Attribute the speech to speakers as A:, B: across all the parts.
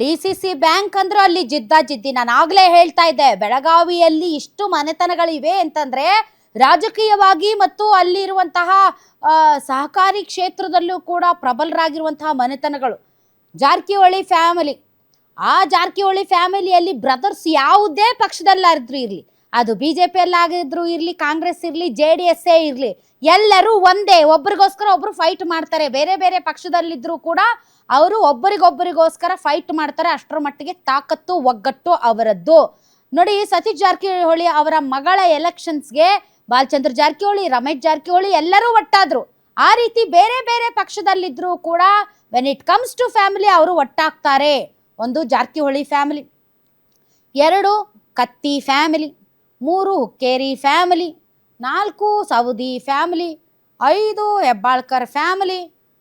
A: D C C bank ಅಂದ್ರೆ ಅಲ್ಲಿ ಜಿದ್ದ ಜಿದ್ದಿ ನಾನು ಆಗಲೇ ಹೇಳ್ತಾ ಇದ್ದೆ, ಬೆಳಗಾವಿಯಲ್ಲಿ ಇಷ್ಟು ಮನೆತನಗಳಿವೆ ಅಂತಂದ್ರೆ ರಾಜಕೀಯವಾಗಿ ಮತ್ತು ಅಲ್ಲಿರುವಂತಹ ಸಹಕಾರಿ ಕ್ಷೇತ್ರದಲ್ಲೂ ಕೂಡ ಪ್ರಬಲರಾಗಿರುವಂತಹ ಮನೆತನಗಳು. ಜಾರಕಿಹೊಳಿ ಫ್ಯಾಮಿಲಿ. ಆ ಜಾರಕಿಹೊಳಿ ಫ್ಯಾಮಿಲಿಯಲ್ಲಿ ಬ್ರದರ್ಸ್ ಯಾವುದೇ ಪಕ್ಷದಲ್ಲಾರಿದ್ರು ಇರಲಿ. ಅದು ಬಿ ಜೆ ಆಗಿದ್ರು ಇರಲಿ, ಕಾಂಗ್ರೆಸ್ ಇರಲಿ, ಜೆ ಡಿ ಎಸ್ ಇರಲಿ, ಎಲ್ಲರೂ ಒಂದೇ, ಒಬ್ರಿಗೋಸ್ಕರ ಒಬ್ರು ಫೈಟ್ ಮಾಡ್ತಾರೆ. ಬೇರೆ ಬೇರೆ ಪಕ್ಷದಲ್ಲಿದ್ದರೂ ಕೂಡ ಅವರು ಒಬ್ಬರಿಗೊಬ್ಬರಿಗೋಸ್ಕರ ಫೈಟ್ ಮಾಡ್ತಾರೆ. ಅಷ್ಟರ ಮಟ್ಟಿಗೆ ತಾಕತ್ತು, ಒಗ್ಗಟ್ಟು ಅವರದ್ದು. ನೋಡಿ, ಸತೀಶ್ ಜಾರಕಿಹೊಳಿ ಅವರ ಮಗಳ ಎಲೆಕ್ಷನ್ಸ್ಗೆ ಬಾಲಚಂದ್ರ ಜಾರಕಿಹೊಳಿ, ರಮೇಶ್ ಜಾರಕಿಹೊಳಿ ಎಲ್ಲರೂ ಒಟ್ಟಾದ್ರು. ಆ ರೀತಿ ಬೇರೆ ಬೇರೆ ಪಕ್ಷದಲ್ಲಿದ್ದರೂ ಕೂಡ when it comes to family ಅವರು ಒಟ್ಟಾಗ್ತಾರೆ. ಒಂದು ಜಾರಕಿಹೊಳಿ ಫ್ಯಾಮಿಲಿ ಎರಡು ಕತ್ತಿ ಫ್ಯಾಮಿಲಿ ಮೂರು ಹುಕ್ಕೇರಿ ಫ್ಯಾಮಿಲಿ, ನಾಲ್ಕು ಸೌದಿ ಫ್ಯಾಮಿಲಿ, ಐದು ಹೆಬ್ಬಾಳ್ಕರ್ ಫ್ಯಾಮಿಲಿ,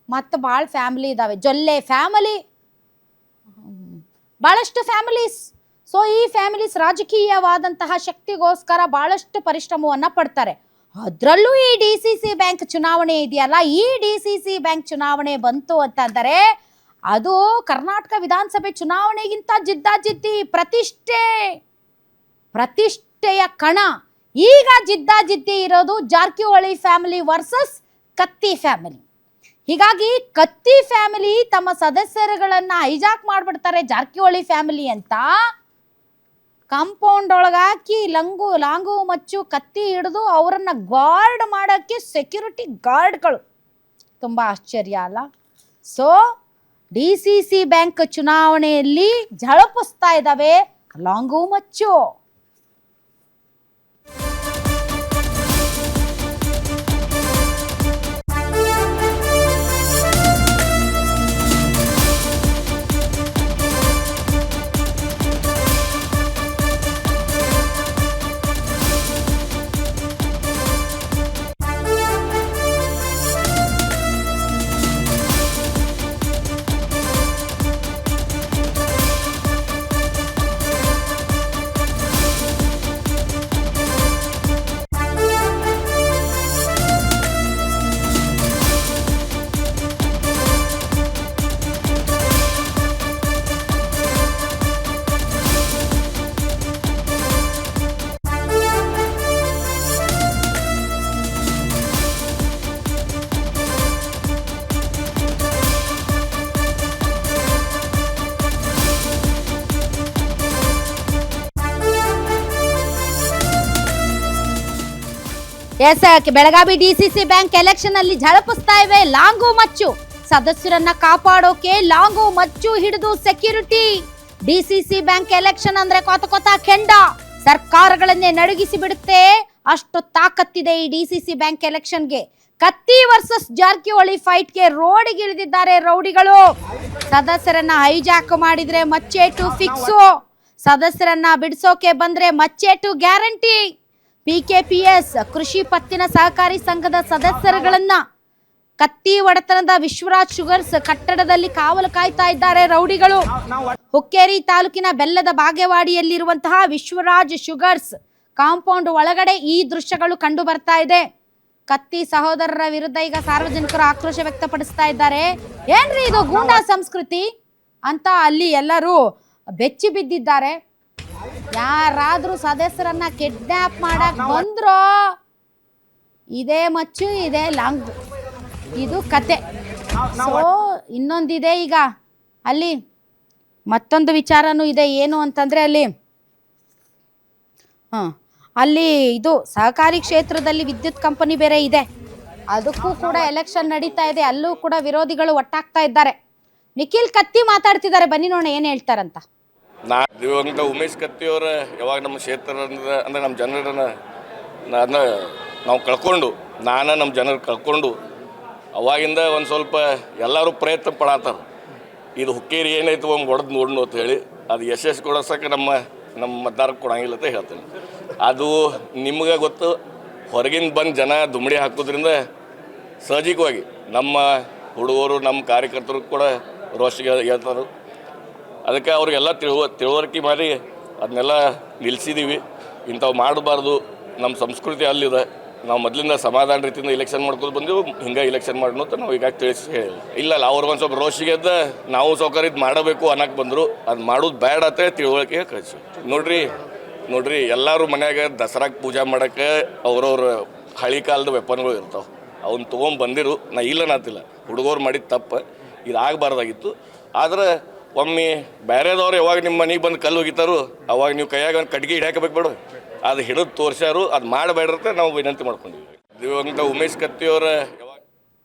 A: ಮತ್ತು ಭಾಳ ಫ್ಯಾಮಿಲಿ ಇದ್ದಾವೆ ಜೊಲ್ಲೆ ಫ್ಯಾಮಿಲಿ. ಭಾಳಷ್ಟು ಫ್ಯಾಮಿಲೀಸ್. ಸೊ ಈ ಫ್ಯಾಮಿಲೀಸ್ ರಾಜಕೀಯವಾದಂತಹ ಶಕ್ತಿಗೋಸ್ಕರ ಭಾಳಷ್ಟು ಪರಿಶ್ರಮವನ್ನು ಪಡ್ತಾರೆ. ಅದರಲ್ಲೂ ಈ ಡಿ ಸಿ ಸಿ ಬ್ಯಾಂಕ್ ಚುನಾವಣೆ ಇದೆಯಲ್ಲ? ಈ ಡಿ ಸಿ ಸಿ ಬ್ಯಾಂಕ್ ಚುನಾವಣೆ ಬಂತು ಅಂತಂದರೆ ಅದು ಕರ್ನಾಟಕ ವಿಧಾನಸಭೆ ಚುನಾವಣೆಗಿಂತ ಜಿದ್ದಾಜಿದ್ದಿ ಪ್ರತಿಷ್ಠೆ ಪ್ರತಿಷ್ಠೆಯ ಕಣ. ಈಗ ಜಿದ್ದಾಜಿದ್ದಿ ಇರೋದು Jarkiholi family versus Katti family. ಹೀಗಾಗಿ ಕತ್ತಿ ಫ್ಯಾಮಿಲಿ ತಮ್ಮ ಸದಸ್ಯರುಗಳನ್ನ ಹೈಜಾಕ್ ಮಾಡ್ಬಿಡ್ತಾರೆ ಜಾರಕಿಹೊಳಿ ಫ್ಯಾಮಿಲಿ ಅಂತ. ಕಾಂಪೌಂಡ್ ಒಳಗಾಕಿ ಲಂಗು, ಲಾಂಗು ಮಚ್ಚು ಕತ್ತಿ ಹಿಡಿದು ಅವರನ್ನ ಗಾರ್ಡ್ ಮಾಡೋಕ್ಕೆ ಸೆಕ್ಯೂರಿಟಿ ಗಾರ್ಡ್ಗಳು. ತುಂಬ ಆಶ್ಚರ್ಯ ಅಲ್ಲ? So, D C C bank ಚುನಾವಣೆಯಲ್ಲಿ ಝಳಪಿಸ್ತಾ ಇದ್ದಾವೆ ಲಾಂಗು ಮಚ್ಚು. Yes Belagavi DCC bank election ಅಲ್ಲಿ ಝಳಪಿಸ್ತಾ ಇವೆ ಲಾಂಗು ಮಚ್ಚು. ಸದಸ್ಯರನ್ನ ಕಾಪಾಡೋಕೆ ಲಾಂಗು ಮಚ್ಚು ಹಿಡಿದು ಸೆಕ್ಯೂರಿಟಿ. ಡಿಸಿಸಿ ಬ್ಯಾಂಕ್ ಎಲೆಕ್ಷನ್ ಅಂದ್ರೆ ಕೊತ ಕೊತ ಕೆಂಡ. ಸರ್ಕಾರಗಳನ್ನೇ ನಡುಗಿಸಿ ಬಿಡುತ್ತೆ. ಅಷ್ಟು ತಾಕತ್ತಿದೆ ಈ ಡಿಸಿಸಿ ಬ್ಯಾಂಕ್ ಎಲೆಕ್ಷನ್ಗೆ. ಕತ್ತಿ ವರ್ಸಸ್ ಜಾರಕಿಹೊಳಿ ಫೈಟ್ಗೆ ರೋಡಿಗೆ ಇಳಿದಿದ್ದಾರೆ ರೌಡಿಗಳು. ಸದಸ್ಯರನ್ನ ಹೈಜಾಕ್ ಮಾಡಿದ್ರೆ ಮಚ್ಚೇಟು ಫಿಕ್ಸು. ಸದಸ್ಯರನ್ನ ಬಿಡಿಸೋಕೆ ಬಂದ್ರೆ ಮಚ್ಚೇಟು ಗ್ಯಾರಂಟಿ. ಪಿಕೆಪಿಎಸ್ ಕೃಷಿ ಪತ್ತಿನ ಸಹಕಾರಿ ಸಂಘದ ಸದಸ್ಯರುಗಳನ್ನ ಕತ್ತಿ ಒಡೆತನದ ವಿಶ್ವರಾಜ್ ಶುಗರ್ಸ್ ಕಟ್ಟಡದಲ್ಲಿ ಕಾವಲು ಕಾಯ್ತಾ ಇದ್ದಾರೆ ರೌಡಿಗಳು. ಹುಕ್ಕೇರಿ ತಾಲೂಕಿನ ಬೆಲ್ಲದ ಬಾಗೇವಾಡಿಯಲ್ಲಿರುವಂತಹ ವಿಶ್ವರಾಜ್ ಶುಗರ್ಸ್ ಕಾಂಪೌಂಡ್ ಒಳಗಡೆ ಈ ದೃಶ್ಯಗಳು ಕಂಡು ಬರ್ತಾ ಇದೆ. ಕತ್ತಿ ಸಹೋದರರ ವಿರುದ್ಧ ಈಗ ಸಾರ್ವಜನಿಕರು ಆಕ್ರೋಶ ವ್ಯಕ್ತಪಡಿಸ್ತಾ ಇದ್ದಾರೆ. ಏನ್ರಿ ಇದು ಗೂಂಡಾ ಸಂಸ್ಕೃತಿ? ಅಂತ ಅಲ್ಲಿ ಎಲ್ಲರೂ ಬೆಚ್ಚಿ ಬಿದ್ದಿದ್ದಾರೆ. ಯಾರಾದ್ರೂ ಸದಸ್ಯರನ್ನ ಕಿಡ್ನಾಪ್ ಮಾಡಕ್ ಬಂದ್ರೋ, ಇದೇ ಮಚ್ಚು, ಇದೆ ಲಾಂಗ್. ಇದು ಕತೆ. ಸೋ ಇನ್ನೊಂದಿದೆ ಈಗ. ಅಲ್ಲಿ ಮತ್ತೊಂದು ವಿಚಾರನೂ ಇದೆ. ಏನು ಅಂತಂದ್ರೆ ಅಲ್ಲಿ, ಹಾಂ, ಅಲ್ಲಿ ಇದು ಸಹಕಾರಿ ಕ್ಷೇತ್ರದಲ್ಲಿ ವಿದ್ಯುತ್ ಕಂಪನಿ ಬೇರೆ ಇದೆ. ಅದಕ್ಕೂ ಕೂಡ ಎಲೆಕ್ಷನ್ ನಡೀತಾ ಇದೆ. ಅಲ್ಲೂ ಕೂಡ ವಿರೋಧಿಗಳು ಒಟ್ಟಾಗ್ತಾ ಇದ್ದಾರೆ. ನಿಖಿಲ್ ಕತ್ತಿ ಮಾತಾಡ್ತಿದ್ದಾರೆ. ಬನ್ನಿ ನೋಡೋಣ ಏನು ಹೇಳ್ತಾರಂತ.
B: ನಾ ದಿವಂಗತ ಉಮೇಶ್ ಕತ್ತಿಯವರ ಯಾವಾಗ ನಮ್ಮ ಕ್ಷೇತ್ರ ಅಂದ್ರೆ ಅಂದ್ರೆ ನಮ್ಮ ಜನರನ್ನ ಅದನ್ನ ನಾವು ಕಳ್ಕೊಂಡು, ನಾನು ನಮ್ಮ ಜನರು ಕಳ್ಕೊಂಡು, ಅವಾಗಿಂದ ಒಂದು ಸ್ವಲ್ಪ ಎಲ್ಲರೂ ಪ್ರಯತ್ನ ಪಡಾತಾರೆ. ಇದು ಹುಕ್ಕೇರಿ ಏನೈತು ಒಮ್ಮೆ ಹೊಡೆದು ನೋಡ್ನು ಅಂತ ಹೇಳಿ, ಅದು ಯಶಸ್ಸು ಕೊಡೋಸಕ್ಕೆ ನಮ್ಮ ನಮ್ಮ ಮತದಾರಕ್ಕೆ ಕೊಡಂಗಿಲ್ಲ ಅಂತ ಹೇಳ್ತೇನೆ. ಅದು ನಿಮ್ಗೆ ಗೊತ್ತು, ಹೊರಗಿಂದ ಬಂದು ಜನ ದುಮಡಿ ಹಾಕೋದ್ರಿಂದ ಸಹಜಿಕವಾಗಿ ನಮ್ಮ ಹುಡುಗರು, ನಮ್ಮ ಕಾರ್ಯಕರ್ತರು ಕೂಡ ರೋಷಿಗೆ ಹೇಳ್ತಾರೆ. ಅದಕ್ಕೆ ಅವ್ರಿಗೆಲ್ಲ ತಿಳುವ ತಿಳುವಳಿಕೆ ಮಾಡಿ ಅದನ್ನೆಲ್ಲ ನಿಲ್ಲಿಸಿದ್ದೀವಿ ಇಂಥವು ಮಾಡಬಾರ್ದು. ನಮ್ಮ ಸಂಸ್ಕೃತಿ ಅಲ್ಲಿದೆ. ನಾವು ಮೊದಲಿಂದ ಸಮಾಧಾನ ರೀತಿಯಿಂದ ಇಲೆಕ್ಷನ್ ಮಾಡ್ಕೊಂಡು ಬಂದೆವು. ಹಿಂಗೆ ಇಲೆಕ್ಷನ್ ಮಾಡೋಣ ಅಂತ ನಾವು ಈಗ ತಿಳಿಸಿ ಹೇಳಿಲ್ಲ ಇಲ್ಲ ಅಲ್ಲ ಅವ್ರಿಗೆ ಒಂದು ಸ್ವಲ್ಪ ರೋಷಿಗೆ ಎದ್ದ ನಾವು ಸೌಕರ್ಯ ಇದು ಮಾಡಬೇಕು ಅನ್ನಕ್ಕೆ ಬಂದರು. ಅದು ಮಾಡೋದು ಬೇಡ ಅಂತ ತಿಳುವಳಿಕೆ ಕಳಿಸಿ ನೋಡ್ರಿ ನೋಡ್ರಿ, ಎಲ್ಲರೂ ಮನ್ಯಾಗ ದಸರಾಗೆ ಪೂಜೆ ಮಾಡೋಕ್ಕೆ ಅವ್ರವ್ರ ಹಳಿ ಕಾಲದ ವೆಪನ್ಗಳು ಇರ್ತಾವೆ. ಅವ್ನ ತೊಗೊಂಡು ಬಂದಿರು ನಾ ಇಲ್ಲ ನಾತಿಲ್ಲ. ಹುಡುಗರು ಮಾಡಿದ ತಪ್ಪು. ಇದು ಆಗಬಾರ್ದಾಗಿತ್ತು. ಆದ್ರೆ ಒಮ್ಮೆ ಬೇರೆದವ್ರು ಯಾವಾಗ ನಿಮ್ಮ ಮನೆಗೆ ಬಂದು ಕಲ್ಲು ಹೋಗಿತಾರೋ ಅವಾಗ ನೀವು ಕೈಯಾಗ ಒಂದು ಕಟ್ಗೆ ಹಿಡ್ಯಾಕಬೇಕು ಬೇಡ. ಅದು ಹಿಡಿದು ತೋರಿಸ್ಯಾರು, ಅದು ಮಾಡಬೇಡ್ರತ್ತೆ ನಾವು ವಿನಂತಿ ಮಾಡ್ಕೊಂಡಿದ್ವಿ ಇವಾಗ ಉಮೇಶ್ ಕತ್ತಿಯವರ